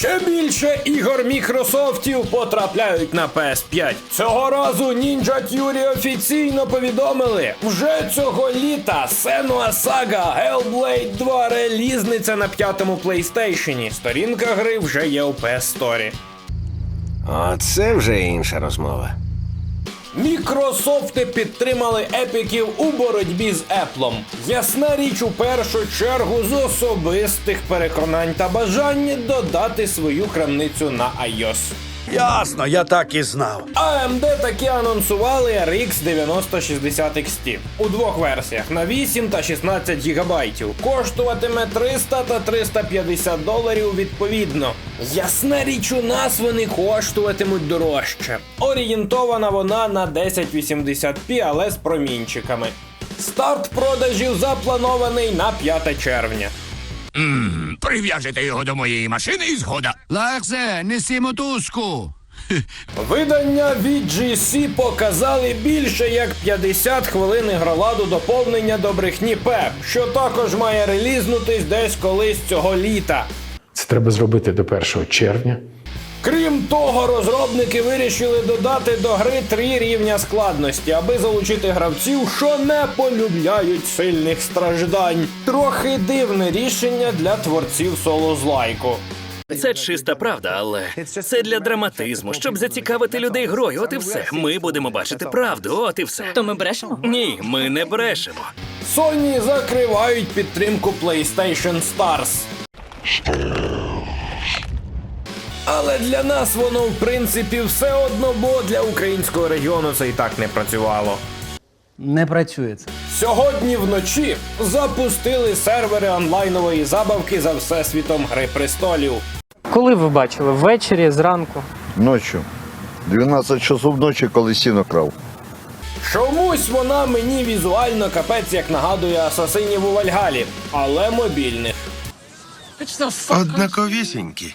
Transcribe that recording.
Ще більше ігор Мікрософтів потрапляють на PS5. Цього разу Ninja Theory офіційно повідомили, вже цього літа Senua Saga Hellblade 2 релізниця на п'ятому PlayStation. Сторінка гри вже є у PS Store. Оце вже інша розмова. Мікрософти підтримали епіків у боротьбі з Еплом. Ясна річ у першу чергу з особистих переконань та бажань додати свою крамницю на iOS. Ясно, я так і знав. AMD таки анонсували RX 9060 XT у двох версіях на 8 та 16 гігабайтів. Коштуватиме 300 та 350 доларів відповідно. Ясна річ, у нас вони коштуватимуть дорожче. Орієнтована вона на 1080p, але з промінчиками. Старт продажів запланований на 5 червня. Прив'яжете його до моєї машини і згода. Ларсе, несі мотузку. Видання VGC показали більше як 50 хвилин ігроладу доповнення до брехні Пеп, що також має релізнутись десь колись цього літа. Це треба зробити до 1 червня. Крім того, розробники вирішили додати до гри три рівня складності, аби залучити гравців, що не полюбляють сильних страждань. Трохи дивне рішення для творців соло-злайку. Це чиста правда, але це для драматизму, щоб зацікавити людей грою. От і все. Ми будемо бачити правду. От і все. То ми брешемо? Ні, ми не брешемо. Sony закривають підтримку PlayStation Stars. Але для нас воно в принципі все одно, бо для українського регіону це і так не працювало. Не працює це. Сьогодні вночі запустили сервери онлайнової забавки за всесвітом Гри престолів. Коли ви бачили? Ввечері, зранку. Ночі. 12 часов ночі, коли сіно крав. Чомусь вона мені візуально капець як нагадує асасинів у Вальгалі, але мобільних. Однаковісінькі.